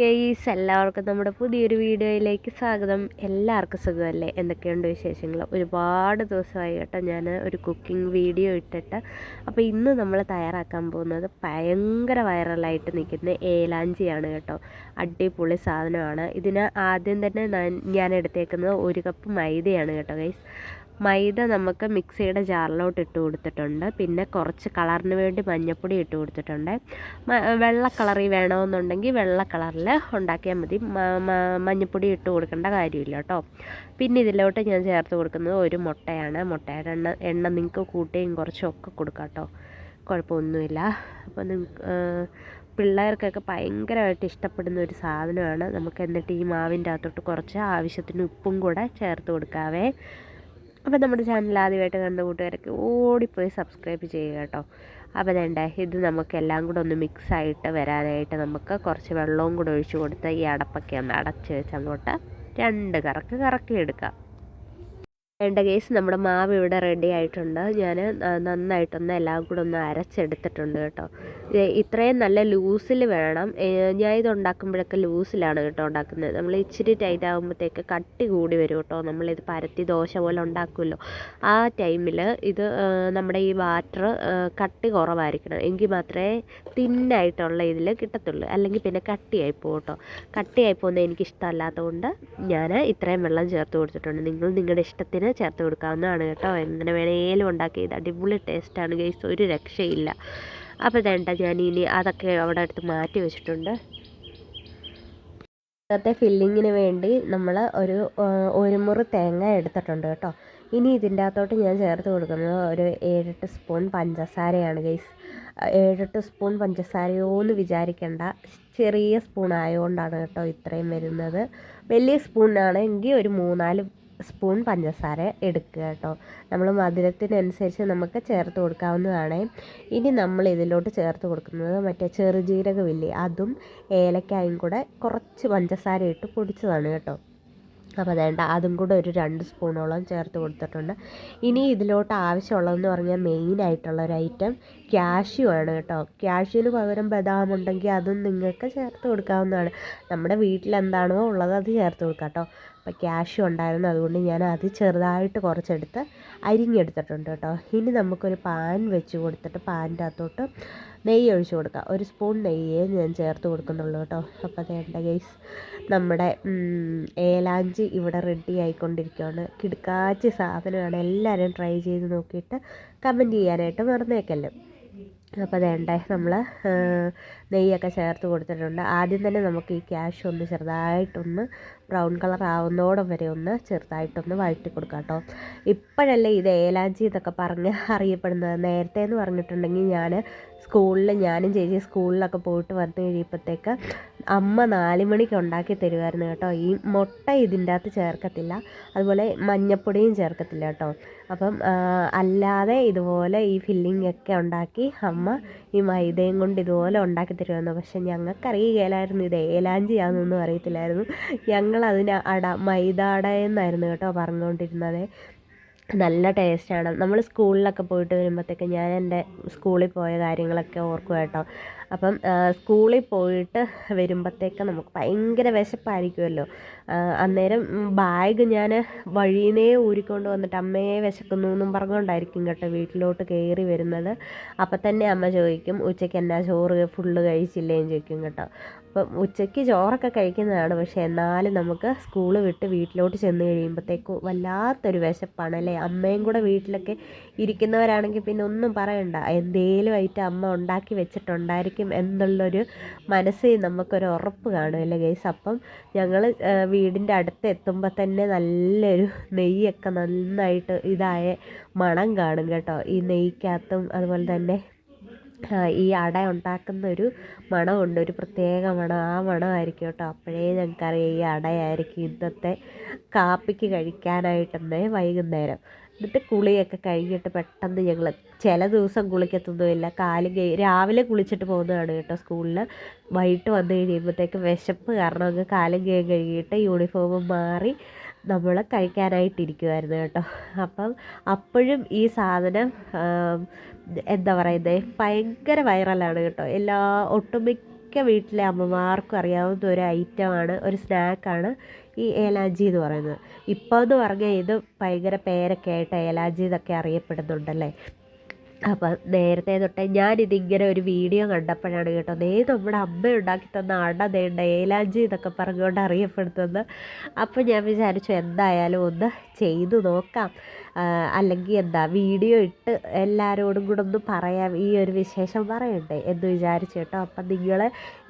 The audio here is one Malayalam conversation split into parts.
ഗെയ്സ് എല്ലാവർക്കും നമ്മുടെ പുതിയൊരു വീഡിയോയിലേക്ക് സ്വാഗതം. എല്ലാവർക്കും സുഖമല്ലേ? എന്തൊക്കെയുണ്ട് വിശേഷങ്ങൾ? ഒരുപാട് ദിവസമായി കേട്ടോ ഞാൻ ഒരു കുക്കിംഗ് വീഡിയോ ഇട്ടിട്ട്. അപ്പോൾ ഇന്ന് നമ്മൾ തയ്യാറാക്കാൻ പോകുന്നത് ഭയങ്കര വൈറലായിട്ട് നിൽക്കുന്ന ഏലാഞ്ചിയാണ് കേട്ടോ. അടിപൊളി സാധനമാണ്. ഇതിന് ആദ്യം തന്നെ ഞാൻ എടുത്തേക്കുന്നത് ഒരു കപ്പ് മൈദയാണ് കേട്ടോ ഗൈസ്. മൈദ നമുക്ക് മിക്സിയുടെ ജാറിലോട്ട് ഇട്ട് കൊടുത്തിട്ടുണ്ട്. പിന്നെ കുറച്ച് കളറിന് വേണ്ടി മഞ്ഞപ്പൊടി ഇട്ട് കൊടുത്തിട്ടുണ്ട്. വെള്ള കളറിൽ വേണമെന്നുണ്ടെങ്കിൽ വെള്ള കളറിൽ ഉണ്ടാക്കിയാൽ മതി. മഞ്ഞപ്പൊടി ഇട്ട് കൊടുക്കേണ്ട കാര്യമില്ല കേട്ടോ. പിന്നെ ഇതിലോട്ട് ഞാൻ ചേർത്ത് കൊടുക്കുന്നത് ഒരു മുട്ടയാണ്. മുട്ടയുടെ എണ്ണ എണ്ണ നിങ്ങൾക്ക് കൂട്ടുകയും കുറച്ചൊക്കെ കൊടുക്കാം കേട്ടോ. കുഴപ്പമൊന്നുമില്ല. അപ്പോൾ നിങ്ങൾക്ക് പിള്ളേർക്കൊക്കെ ഭയങ്കരമായിട്ട് ഇഷ്ടപ്പെടുന്ന ഒരു സാധനമാണ്. നമുക്ക് എന്നിട്ട് ഈ മാവിന്റെ അകത്തോട്ട് കുറച്ച് ആവശ്യത്തിന് ഉപ്പും കൂടെ ചേർത്ത് കൊടുക്കാവേ. അപ്പോൾ നമ്മുടെ ചാനൽ ആദ്യമായിട്ട് കണ്ട കൂട്ടുകാരൊക്കെ ഓടിപ്പോയി സബ്സ്ക്രൈബ് ചെയ്യുക കേട്ടോ. അപ്പോൾ വേണ്ട ഇത് നമുക്കെല്ലാം കൂടെ ഒന്ന് മിക്സ് ആയിട്ട് വരാനായിട്ട് നമുക്ക് കുറച്ച് വെള്ളവും കൂടെ ഒഴിച്ച് കൊടുത്ത് ഈ അടപ്പൊക്കെ ഒന്ന് അടച്ച് വെച്ച് അങ്ങോട്ട് രണ്ട് കറക്ക് കറക്കി എടുക്കാം. വേണ്ട കേസ് നമ്മുടെ മാവ് ഇവിടെ റെഡി ആയിട്ടുണ്ട്. ഞാൻ നന്നായിട്ടൊന്ന് എല്ലാം കൂടെ ഒന്ന് അരച്ചെടുത്തിട്ടുണ്ട് കേട്ടോ. ഇത്രയും നല്ല ലൂസിൽ വേണം. ഞാൻ ഇത് ഉണ്ടാക്കുമ്പോഴൊക്കെ ലൂസിലാണ് കേട്ടോ ഉണ്ടാക്കുന്നത്. നമ്മൾ ഇച്ചിരി ടൈറ്റ് ആകുമ്പോഴത്തേക്ക് കട്ടി കൂടി വരും കേട്ടോ. നമ്മളിത് പരത്തി ദോശ പോലെ ഉണ്ടാക്കുമല്ലോ. ആ ടൈമിൽ ഇത് നമ്മുടെ ഈ വാട്ടർ കട്ടി കുറവായിരിക്കണം. എങ്കിൽ മാത്രമേ തിന്നായിട്ടുള്ള ഇതിൽ കിട്ടത്തുള്ളൂ. അല്ലെങ്കിൽ പിന്നെ കട്ടിയായി പോകും കേട്ടോ. കട്ടിയായി പോകുന്നത് എനിക്കിഷ്ടമല്ലാത്തതുകൊണ്ട് ഞാൻ ഇത്രയും വെള്ളം ചേർത്ത് കൊടുത്തിട്ടുണ്ട്. നിങ്ങൾ നിങ്ങളുടെ ഇഷ്ടത്തിന് ചേർത്ത് കൊടുക്കാവുന്നതാണ് കേട്ടോ. എങ്ങനെ വേണേലും ഉണ്ടാക്കി ഇത് അടിപൊളി ടേസ്റ്റാണ് ഗൈസ് ഒരു രക്ഷയില്ല. അപ്പോൾ വേണ്ട ഞാൻ ഇനി അതൊക്കെ അവിടെ അടുത്ത് മാറ്റി വെച്ചിട്ടുണ്ട്. ഇന്നത്തെ ഫില്ലിങ്ങിന് വേണ്ടി നമ്മൾ ഒരു ഒരു മുറി തേങ്ങ എടുത്തിട്ടുണ്ട് കേട്ടോ. ഇനി ഇതിന്റെ അകത്തോട്ട് ഞാൻ ചേർത്ത് കൊടുക്കുന്നത് ഒരു ഏഴെട്ട് സ്പൂൺ പഞ്ചസാരയാണ് ഗൈസ് ഏഴെട്ട് സ്പൂൺ പഞ്ചസാരയോ എന്ന് വിചാരിക്കേണ്ട. ചെറിയ സ്പൂൺ ആയതുകൊണ്ടാണ് കേട്ടോ ഇത്രയും വരുന്നത്. വലിയ സ്പൂണാണെങ്കിൽ ഒരു മൂന്നാൽ സ്പൂൺ പഞ്ചസാര എടുക്കുക കേട്ടോ. നമ്മൾ മധുരത്തിനനുസരിച്ച് നമുക്ക് ചേർത്ത് കൊടുക്കാവുന്നതാണ്. ഇനി നമ്മൾ ഇതിലോട്ട് ചേർത്ത് കൊടുക്കുന്നത് മറ്റേ ചെറുജീരകമില്ലേ അതും ഏലക്കായും കൂടെ കുറച്ച് പഞ്ചസാര ഇട്ട് പൊടിച്ചതാണ് കേട്ടോ. അപ്പോൾ വേണ്ട അതും കൂടെ ഒരു രണ്ട് സ്പൂണോളം ചേർത്ത് കൊടുത്തിട്ടുണ്ട്. ഇനി ഇതിലോട്ട് ആവശ്യമുള്ളതെന്ന് പറഞ്ഞാൽ മെയിൻ ആയിട്ടുള്ള ഒരു ഐറ്റം ക്യാഷ്യൂ ആണ് കേട്ടോ. ക്യാഷ്യൂവിന് പകരം ബദാം ഉണ്ടെങ്കിൽ അതും നിങ്ങൾക്ക് ചേർത്ത് കൊടുക്കാവുന്നതാണ്. നമ്മുടെ വീട്ടിൽ എന്താണോ ഉള്ളത് അത് ചേർത്ത് കൊടുക്കാം കേട്ടോ. അപ്പോൾ ക്യാഷ് ഉണ്ടായിരുന്നു. അതുകൊണ്ട് ഞാൻ അത് ചെറുതായിട്ട് കുറച്ചെടുത്ത് അരിഞ്ഞെടുത്തിട്ടുണ്ട് കേട്ടോ. ഇനി നമുക്കൊരു പാൻ വെച്ച് കൊടുത്തിട്ട് പാനിന്റെ അകത്തോട്ട് നെയ്യ് ഒഴിച്ചു കൊടുക്കുക ഒരു സ്പൂൺ നെയ്യേ ഞാൻ ചേർത്ത് കൊടുക്കുന്നുള്ളൂ കേട്ടോ. അപ്പോൾ അതേണ്ട ഗൈസ് നമ്മുടെ ഏലാഞ്ചി ഇവിടെ റെഡി ആയിക്കൊണ്ടിരിക്കുകയാണ് കിടക്കാച്ചി സാധനമാണ്. എല്ലാവരും ട്രൈ ചെയ്ത് നോക്കിയിട്ട് കമന്റ് ചെയ്യാനായിട്ട് മറന്നേക്കല്ലോ. അപ്പോൾ വേണ്ട നമ്മൾ നെയ്യൊക്കെ ചേർത്ത് കൊടുത്തിട്ടുണ്ട്. ആദ്യം തന്നെ നമുക്ക് ഈ ക്യാഷ് ഒന്ന് ചെറുതായിട്ടൊന്ന് ബ്രൗൺ കളർ ആവുന്നോടം വരെ ഒന്ന് ചെറുതായിട്ടൊന്ന് വഴറ്റി കൊടുക്കാം കേട്ടോ. ഇപ്പോഴല്ലേ ഇത് ഏലാഞ്ചി എന്നൊക്കെ പറഞ്ഞ് അറിയപ്പെടുന്നത്. നേരത്തെ എന്ന് പറഞ്ഞിട്ടുണ്ടെങ്കിൽ ഞാൻ സ്കൂളിൽ ഞാനും ചേച്ചി സ്കൂളിലൊക്കെ പോയിട്ട് വന്നു കഴിയുമ്പോഴത്തേക്ക് അമ്മ നാല് മണിക്ക് ഉണ്ടാക്കി തരുമായിരുന്നു കേട്ടോ. ഈ മുട്ട ഇതിന്റെ അകത്ത് ചേർക്കത്തില്ല. അതുപോലെ മഞ്ഞപ്പൊടിയും ചേർക്കത്തില്ല കേട്ടോ. അപ്പം അല്ലാതെ ഇതുപോലെ ഈ ഫില്ലിംഗ് ഒക്കെ ഉണ്ടാക്കി അമ്മ ഈ മൈദയും കൊണ്ട് ഇതുപോലെ ഉണ്ടാക്കി തരുമായിരുന്നു പക്ഷെ ഞങ്ങൾക്കറിയുകയില്ലായിരുന്നു ഇത് ഏലാഞ്ചിയാണെന്നൊന്നും അറിയത്തില്ലായിരുന്നു. ഞങ്ങൾ അതിന് അട മൈദ അട എന്നായിരുന്നു കേട്ടോ പറഞ്ഞുകൊണ്ടിരുന്നത്. നല്ല ടേസ്റ്റാണ്. നമ്മൾ സ്കൂളിലൊക്കെ പോയിട്ട് വരുമ്പോഴത്തേക്ക് ഞാൻ എന്റെ സ്കൂളിൽ പോയ കാര്യങ്ങളൊക്കെ ഓർക്കും കേട്ടോ. അപ്പം സ്കൂളിൽ പോയിട്ട് വരുമ്പോഴത്തേക്ക് നമുക്ക് ഭയങ്കര വിശപ്പായിരിക്കുമല്ലോ. അന്നേരം ബാഗ് ഞാൻ വഴിയിനേ ഊരിക്കൊണ്ട് വന്നിട്ട് അമ്മയെ വിശക്കുന്നു എന്നും പറഞ്ഞുകൊണ്ടായിരിക്കും കേട്ടോ വീട്ടിലോട്ട് കയറി വരുന്നത്. അപ്പം തന്നെ അമ്മ ചോദിക്കും ഉച്ചയ്ക്ക് എന്നാ ചോറ്? ഫുള്ള് കഴിച്ചില്ലേന്ന് ചോദിക്കും കേട്ടോ. അപ്പം ഉച്ചയ്ക്ക് ചോറൊക്കെ കഴിക്കുന്നതാണ് പക്ഷേ എന്നാലും നമുക്ക് സ്കൂൾ വിട്ട് വീട്ടിലോട്ട് ചെന്ന് കഴിയുമ്പോഴത്തേക്ക് വല്ലാത്തൊരു വിശപ്പാണ് അല്ലേ? അമ്മയും കൂടെ വീട്ടിലൊക്കെ ഇരിക്കുന്നവരാണെങ്കിൽ പിന്നെ ഒന്നും പറയണ്ട. എന്തേലും ആയിട്ട് അമ്മ ഉണ്ടാക്കി വെച്ചിട്ടുണ്ടായിരിക്കും. എന്നുള്ളൊരു മനസ്സിൽ നമുക്കൊരു ഉറപ്പ് കാണുമല്ലേ ഗൈസ്? അപ്പം ഞങ്ങൾ വീടിന്റെ അടുത്ത് എത്തുമ്പോൾ തന്നെ നല്ലൊരു നെയ്യൊക്കെ നന്നായിട്ട് ഇതായ മണം കാണും കേട്ടോ. ഈ നെയ്ക്കകത്തും അതുപോലെ തന്നെ ഈ അട ഉണ്ടാക്കുന്ന ഒരു മണമുണ്ട് ഒരു പ്രത്യേക മണം. ആ മണമായിരിക്കും കേട്ടോ. അപ്പോഴേ ഞങ്ങൾക്കറിയാം ഈ അടയായിരിക്കും ഇന്നത്തെ കാപ്പിക്ക് കഴിക്കാനായിട്ടെന്നേ വൈകുന്നേരം. എന്നിട്ട് കുളിയൊക്കെ കഴിഞ്ഞിട്ട് പെട്ടെന്ന് ഞങ്ങൾ ചില ദിവസം കുളിക്കത്തൊന്നുമില്ല കാലും കൈ രാവിലെ കുളിച്ചിട്ട് പോകുന്നതാണ് കേട്ടോ സ്കൂളിൽ വൈകിട്ട് വന്നു കഴിയുമ്പോഴത്തേക്ക് വിശപ്പ് കാരണം അങ്ങ് കാലും കൈ കഴുകിയിട്ട് യൂണിഫോം മാറി നമ്മൾ കഴിക്കാനായിട്ടിരിക്കുമായിരുന്നു കേട്ടോ. അപ്പം അപ്പോഴും ഈ സാധനം എന്താ പറയുന്നത് ഭയങ്കര വൈറലാണ് കേട്ടോ. എല്ലാ ഒട്ടുമിക്ക വീട്ടിലെ അമ്മമാർക്കും അറിയാവുന്ന ഒരു ഐറ്റമാണ് ഒരു സ്നാക്കാണ് ഈ ഏലാഞ്ചി എന്ന് പറയുന്നത്. ഇപ്പോൾ എന്ന് പറഞ്ഞാൽ ഇത് ഭയങ്കര പേരൊക്കെ ആയിട്ട് ഏലാഞ്ചി എന്നൊക്കെ അറിയപ്പെടുന്നുണ്ടല്ലേ? അപ്പം നേരത്തെ തൊട്ടേ ഞാനിതിങ്ങനെ ഒരു വീഡിയോ കണ്ടപ്പോഴാണ് കേട്ടോ ദേ നമ്മുടെ അമ്മ ഉണ്ടാക്കി തന്ന അട ദേണ്ട ഏലാഞ്ചി എന്നൊക്കെ പറഞ്ഞുകൊണ്ട് അറിയപ്പെടുത്തുന്നത് അപ്പോൾ ഞാൻ വിചാരിച്ചു എന്തായാലും ഒന്ന് ചെയ്തു നോക്കാം. അല്ലെങ്കിൽ എന്താ വീഡിയോ ഇട്ട് എല്ലാവരോടും കൂടെ ഒന്ന് പറയാം ഈ ഒരു വിശേഷം പറയണ്ടേ എന്ന് വിചാരിച്ചു കേട്ടോ. അപ്പം നിങ്ങൾ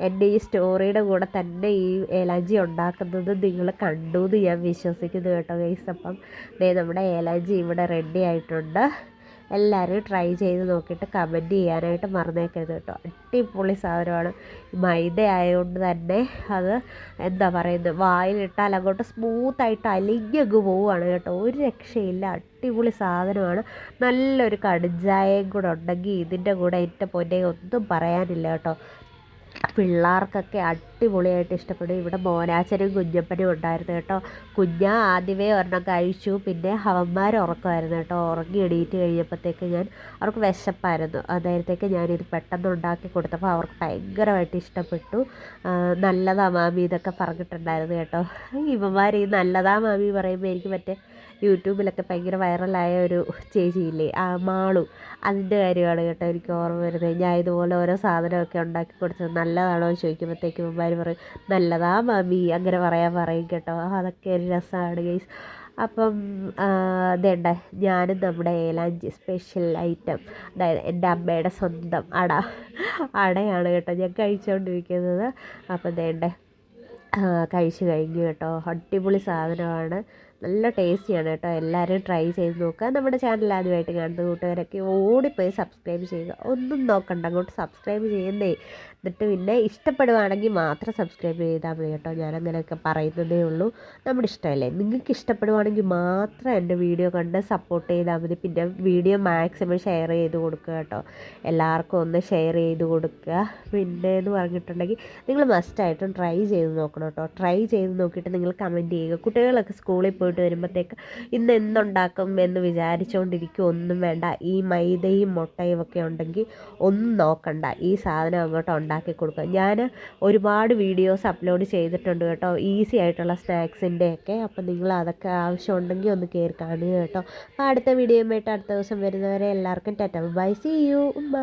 എന്റെ ഈ സ്റ്റോറിയുടെ കൂടെ തന്നെ ഈ ഏലാഞ്ചി ഉണ്ടാക്കുന്നത് നിങ്ങൾ കണ്ടു എന്ന് ഞാൻ വിശ്വസിക്കുന്നു കേട്ടോ ഗൈസ്. അപ്പം ദേ നമ്മുടെ ഏലാഞ്ചി ഇവിടെ റെഡി ആയിട്ടുണ്ട്. എല്ലാവരും ട്രൈ ചെയ്ത് നോക്കിയിട്ട് കമന്റ് ചെയ്യാനായിട്ട് മറന്നേക്കരുത് കേട്ടോ. അടിപൊളി സാധനമാണ്. മൈദ ആയതുകൊണ്ട് തന്നെ അത് എന്താ പറയുന്നത് വായിലിട്ടാൽ അങ്ങോട്ട് സ്മൂത്തായിട്ട് അലിഞ്ഞങ്ങ് പോവുകയാണ് കേട്ടോ. ഒരു രക്ഷയില്ല. അടിപൊളി സാധനമാണ്. നല്ലൊരു കടുഞ്ചായയും കൂടെ ഉണ്ടെങ്കിൽ ഇതിന്റെ കൂടെ എന്റെ പൊന്നെ ഒന്നും പറയാനില്ല കേട്ടോ. പിള്ളേർക്കൊക്കെ അടിപൊളിയായിട്ട് ഇഷ്ടപ്പെടും ഇവിടെ മോനാച്ചനും കുഞ്ഞപ്പനും ഉണ്ടായിരുന്നു കേട്ടോ. കുഞ്ഞ ആദ്യമേ ഒരെണ്ണം കഴിച്ചു. പിന്നെ അവന്മാർ ഉറക്കമായിരുന്നു കേട്ടോ. ഉറങ്ങി എണീറ്റ് കഴിഞ്ഞപ്പോഴത്തേക്ക് ഞാൻ അവർക്ക് വിശപ്പായിരുന്നു. അന്നേരത്തേക്ക് ഞാനിത് പെട്ടെന്ന് ഉണ്ടാക്കി കൊടുത്തപ്പോൾ അവർക്ക് ഭയങ്കരമായിട്ട് ഇഷ്ടപ്പെട്ടു. നല്ലതാ മാമി ഇതൊക്കെ പറഞ്ഞിട്ടുണ്ടായിരുന്നു കേട്ടോ. ഇവന്മാർ ഈ നല്ലതാ മാമി പറയുമ്പോൾ എനിക്ക് മറ്റേ യൂട്യൂബിലൊക്കെ ഭയങ്കര വൈറലായ ഒരു ചേച്ചിയില്ലേ ആ മാളു. അതിന്റെ കാര്യമാണ് കേട്ടോ എനിക്ക് ഓർമ്മ വരുന്നത്. ഞാൻ ഇതുപോലെ ഓരോ സാധനമൊക്കെ ഉണ്ടാക്കി കൊടുത്തത് നല്ലതാണോ എന്ന് ചോദിക്കുമ്പോഴത്തേക്കും ഉമ്മാർ പറയും നല്ലതാ മാമി അങ്ങനെ പറയാൻ പറയും കേട്ടോ. അതൊക്കെ ഒരു രസമാണ് ഗൈസ്. അപ്പം അതേണ്ട ഞാനും നമ്മുടെ ഏലാഞ്ചി സ്പെഷ്യൽ ഐറ്റം അതായത് എന്റെ അമ്മയുടെ സ്വന്തം അട അടയാണ് കേട്ടോ ഞാൻ കഴിച്ചുകൊണ്ടിരിക്കുന്നത്. അപ്പം അതേണ്ട കഴിച്ചു കഴിഞ്ഞു കേട്ടോ. അടിപൊളി സാധനമാണ്. നല്ല ടേസ്റ്റിയാണ് കേട്ടോ. എല്ലാവരും ട്രൈ ചെയ്ത് നോക്കുക. നമ്മുടെ ചാനൽ ആദ്യമായിട്ട് കാണുന്ന കൂട്ടുകാരൊക്കെ ഓടിപ്പോയി സബ്സ്ക്രൈബ് ചെയ്യുക. ഒന്നും നോക്കണ്ട. അങ്ങോട്ട് സബ്സ്ക്രൈബ് ചെയ്യുന്നേ. എന്നിട്ട് പിന്നെ ഇഷ്ടപ്പെടുവാണെങ്കിൽ മാത്രം സബ്സ്ക്രൈബ് ചെയ്താൽ മതി കേട്ടോ. ഞാൻ അങ്ങനെയൊക്കെ പറയുന്നതേ ഉള്ളൂ. നമ്മുടെ ഇഷ്ടമല്ലേ? നിങ്ങൾക്ക് ഇഷ്ടപ്പെടുവാണെങ്കിൽ മാത്രം എന്റെ വീഡിയോ കണ്ട് സപ്പോർട്ട് ചെയ്താൽ മതി. പിന്നെ വീഡിയോ മാക്സിമം ഷെയർ ചെയ്ത് കൊടുക്കുക കേട്ടോ. എല്ലാവർക്കും ഒന്ന് ഷെയർ ചെയ്ത് കൊടുക്കുക. പിന്നെ എന്ന് പറഞ്ഞിട്ടുണ്ടെങ്കിൽ നിങ്ങൾ മസ്റ്റായിട്ടും ട്രൈ ചെയ്ത് നോക്കണം കേട്ടോ. ട്രൈ ചെയ്ത് നോക്കിയിട്ട് നിങ്ങൾ കമന്റ് ചെയ്യുക. കുട്ടികളൊക്കെ സ്കൂളിൽ പോയിട്ട് വരുമ്പോഴത്തേക്ക് ഇന്ന് എന്തുണ്ടാക്കും എന്ന് വിചാരിച്ചുകൊണ്ടിരിക്കും ഒന്നും വേണ്ട. ഈ മൈദയും മുട്ടയും ഒക്കെ ഉണ്ടെങ്കിൽ ഒന്നും നോക്കണ്ട. ഈ സാധനം അങ്ങോട്ട് ഉണ്ടാക്കി കൊടുക്കുക. ഞാൻ ഒരുപാട് വീഡിയോസ് അപ്ലോഡ് ചെയ്തിട്ടുണ്ട് കേട്ടോ. ഈസി ആയിട്ടുള്ള സ്നാക്സിന്റെ ഒക്കെ. അപ്പം നിങ്ങൾ അതൊക്കെ ആവശ്യമുണ്ടെങ്കിൽ ഒന്ന് കയറി കാണുക കേട്ടോ. അപ്പോൾ അടുത്ത വീഡിയോയുമായിട്ട് അടുത്ത ദിവസം വരുന്നവരെ എല്ലാവർക്കും ടാറ്റ. ബൈ. സി. യു. ഉമ്മ.